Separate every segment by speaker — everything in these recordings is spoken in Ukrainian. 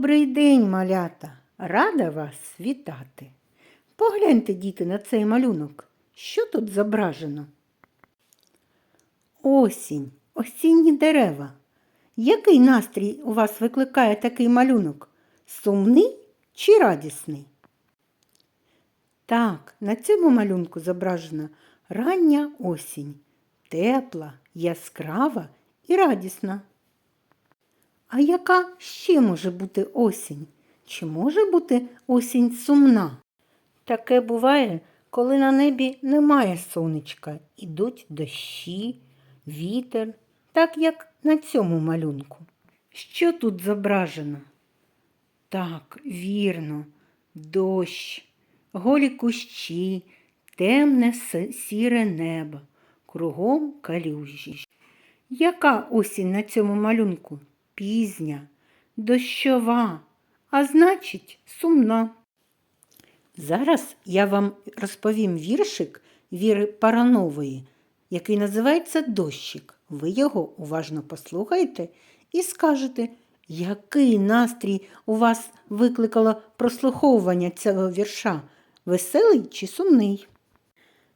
Speaker 1: Добрий день, малята! Рада вас вітати. Погляньте, діти, на цей малюнок. Що тут зображено? Осінь, осінні дерева. Який настрій у вас викликає такий малюнок? Сумний чи радісний? Так, на цьому малюнку зображена рання осінь, тепла, яскрава і радісна. А яка ще може бути осінь? Чи може бути осінь сумна? Таке буває, коли на небі немає сонечка, ідуть дощі, вітер, так як на цьому малюнку. Що тут зображено? Так, вірно, дощ, голі кущі, темне сіре небо, кругом калюжі. Яка осінь на цьому малюнку? Пізня, дощова, а значить, сумна. Зараз я вам розповім віршик Віри Паранової, який називається Дощик. Ви його уважно послухайте і скажете, який настрій у вас викликало прослуховування цього вірша веселий чи сумний?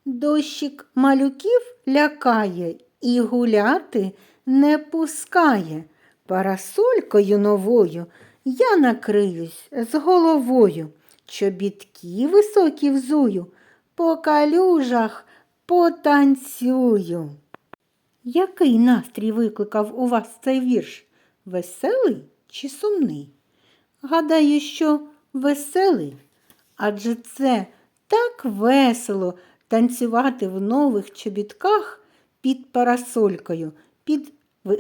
Speaker 1: Дощик малюків лякає і гуляти не пускає. Парасолькою новою я накриюсь з головою, чобітки високі взую, по калюжах потанцюю. Який настрій викликав у вас цей вірш? Веселий чи сумний? Гадаю, що веселий, адже це так весело танцювати в нових чобітках під парасолькою, під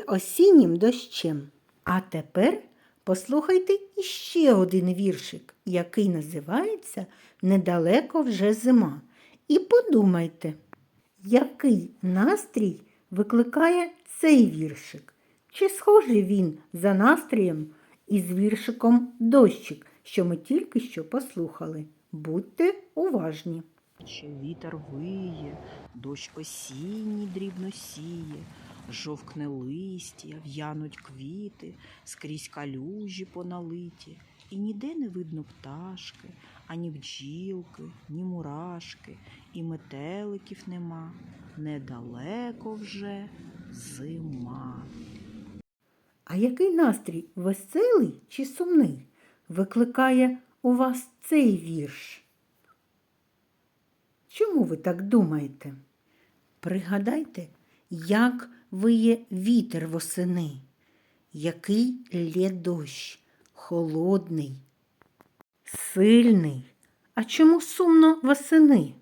Speaker 1: осіннім дощем. А тепер послухайте іще один віршик, який називається Недалеко вже зима. І подумайте, який настрій викликає цей віршик? Чи схожий він за настроєм із віршиком Дощик, що ми тільки що послухали? Будьте уважні.
Speaker 2: Ще вітер виє, дощ осінній дрібно сіє, жовкне листя, в'януть квіти, скрізь калюжі поналиті, і ніде не видно пташки, ані бджілки, ні мурашки, і метеликів нема. Недалеко вже зима.
Speaker 1: А який настрій веселий чи сумний викликає у вас цей вірш? Чому ви так думаєте? Пригадайте, як виє вітер восени, який лє дощ, холодний, сильний. А чому сумно восени?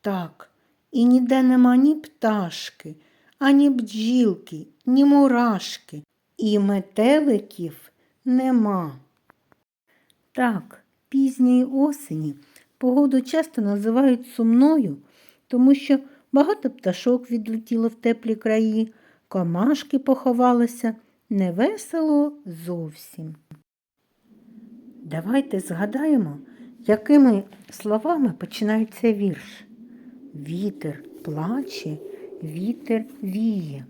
Speaker 1: Так, і ніде нема ні пташки, ані бджілки, ні мурашки, і метеликів нема. Так, пізньої осені погоду часто називають сумною, тому що багато пташок відлетіло в теплі краї, комашки поховалися, невесело зовсім. Давайте згадаємо, якими словами починається вірш. Вітер плаче, вітер віє.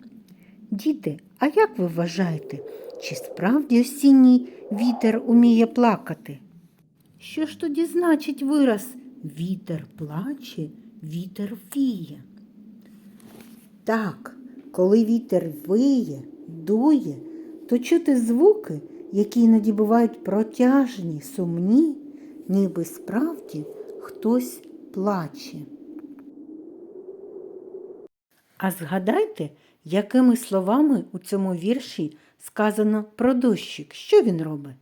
Speaker 1: Діти, а як ви вважаєте, чи справді осінній вітер уміє плакати? Що ж тоді значить вираз вітер плаче, вітер віє? Так, коли вітер виє, дує, то чути звуки, які іноді бувають протяжні, сумні, ніби справді хтось плаче. А згадайте, якими словами у цьому вірші сказано про дощик. Що він робить?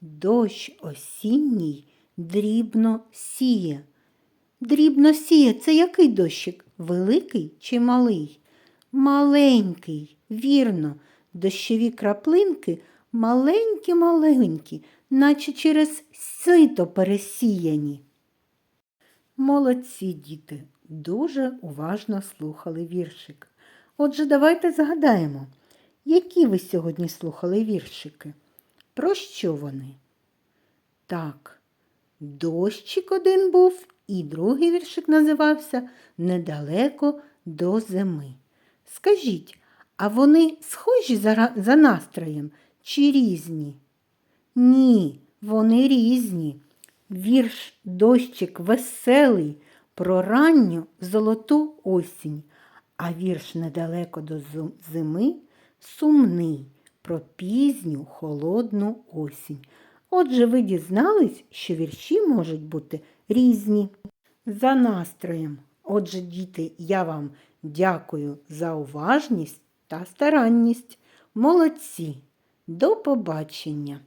Speaker 1: Дощ осінній дрібно сіє. Дрібно сіє це який дощик? Великий чи малий? Маленький, вірно, дощові краплинки маленькі-маленькі, наче через сито пересіяні. Молодці діти, дуже уважно слухали віршик. Отже, давайте згадаємо, які ви сьогодні слухали віршики. Про що вони? Так, дощик один був, і другий віршик називався Недалеко до зими. Скажіть, А вони схожі за, за настроєм чи різні? Ні, вони різні. Вірш дощик веселий про ранню золоту осінь, а вірш недалеко до зими сумний про пізню холодну осінь. Отже, ви дізнались, що вірші можуть бути різні. За настроєм. Отже, діти, я вам дякую за уважність та старанність. Молодці. До побачення!